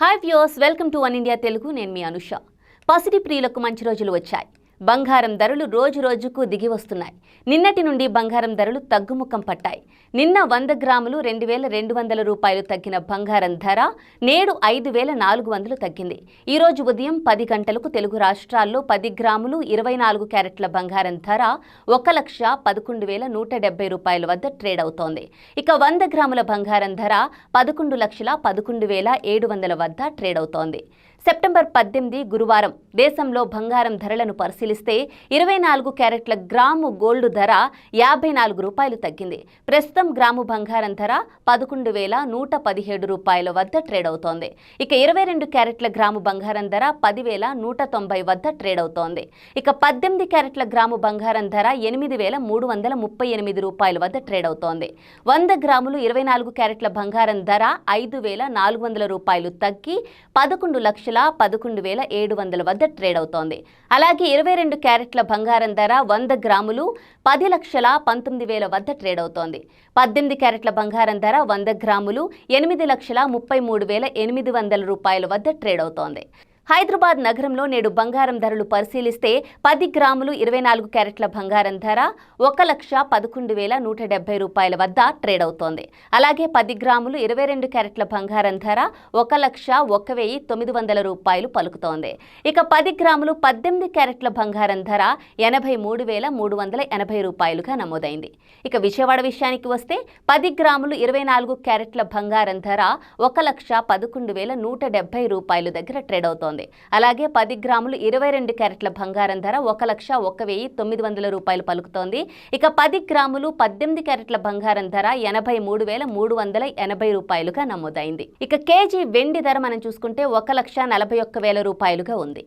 Hi views welcome to one India Telugu నేను మీ అనుష. పసిడి ప్రియులకు మంచి రోజులు వచ్చాయి. బంగారం ధరలు రోజు రోజుకు దిగి వస్తున్నాయి. నిన్నటి నుండి బంగారం ధరలు తగ్గుముఖం పట్టాయి. నిన్న వంద గ్రాములు రెండు వేల రెండు వందల రూపాయలు తగ్గిన బంగారం ధర నేడు ఐదు వేల నాలుగు వందలు తగ్గింది. ఈ రోజు ఉదయం పది గంటలకు తెలుగు రాష్ట్రాల్లో పది గ్రాములు ఇరవై నాలుగు క్యారెట్ల బంగారం ధర ఒక లక్ష పదకొండు వేల నూట డెబ్బై రూపాయల వద్ద ట్రేడ్ అవుతోంది. ఇక వంద గ్రాముల బంగారం ధర పదకొండు లక్షల పదకొండు వేల ఏడు వందల వద్ద ట్రేడ్ అవుతోంది. సెప్టెంబర్ పద్దెనిమిది గురువారం దేశంలో బంగారం ధరలను పరిశీలిస్తే ఇరవై నాలుగు క్యారెట్ల గ్రాము గోల్డ్ ధర యాభై నాలుగు రూపాయలు తగ్గింది. ప్రస్తుతం గ్రాము బంగారం ధర పదకొండు వేల నూట పదిహేడు రూపాయల వద్ద ట్రేడ్ అవుతోంది. ఇక ఇరవై రెండు క్యారెట్ల గ్రాము బంగారం ధర పదివేల నూట తొంభై వద్ద ట్రేడ్ అవుతోంది. ఇక పద్దెనిమిది క్యారెట్ల గ్రాము బంగారం ధర ఎనిమిది వేల మూడు వందల ముప్పై ఎనిమిది రూపాయల వద్ద ట్రేడ్ అవుతోంది. వంద గ్రాములు ఇరవై నాలుగు క్యారెట్ల బంగారం ధర ఐదు వేల నాలుగు వందల రూపాయలు తగ్గి పదకొండు లక్షల పదకొండు వేల ఏడు వందల వద్ద ట్రేడ్ అవుతోంది. అలాగే ఇరవై రెండు క్యారెట్ల బంగారం ధర వంద గ్రాములు పది లక్షల పంతొమ్మిది వేల వద్ద ట్రేడ్ అవుతోంది. పద్దెనిమిది క్యారెట్ల బంగారం ధర వంద గ్రాములు ఎనిమిది లక్షల ముప్పై మూడు వేల ఎనిమిది వందల రూపాయల వద్ద ట్రేడ్ అవుతోంది. హైదరాబాద్ నగరంలో నేడు బంగారం ధరలు పరిశీలిస్తే పది గ్రాములు ఇరవై నాలుగు క్యారెట్ల బంగారం ధర ఒక లక్ష పదకొండు వేల నూట డెబ్బై రూపాయల వద్ద ట్రేడ్ అవుతోంది. అలాగే పది గ్రాములు ఇరవై రెండు క్యారెట్ల బంగారం ధర ఒక లక్ష ఒక వెయ్యి తొమ్మిది వందల రూపాయలు పలుకుతోంది. ఇక పది గ్రాములు పద్దెనిమిది క్యారెట్ల బంగారం ధర ఎనభై మూడు వేల మూడు వందల ఎనభై రూపాయలుగా నమోదైంది. ఇక విజయవాడ విషయానికి వస్తే పది గ్రాములు ఇరవై నాలుగు క్యారెట్ల బంగారం ధర ఒక లక్ష పదకొండు వేల నూట డెబ్బై రూపాయలు దగ్గర ట్రేడ్ అవుతోంది. అలాగే పది గ్రాములు ఇరవై రెండు క్యారెట్ల బంగారం ధర ఒక లక్ష ఒక వెయ్యి తొమ్మిది వందల రూపాయలు పలుకుతోంది. ఇక పది గ్రాములు పద్దెనిమిది క్యారెట్ల బంగారం ధర ఎనభై మూడు వేల మూడు వందల ఎనభై రూపాయలుగా నమోదైంది. ఇక కేజీ వెండి ధర మనం చూసుకుంటే ఒక లక్ష నలభై ఒక్క వేల రూపాయలుగా ఉంది.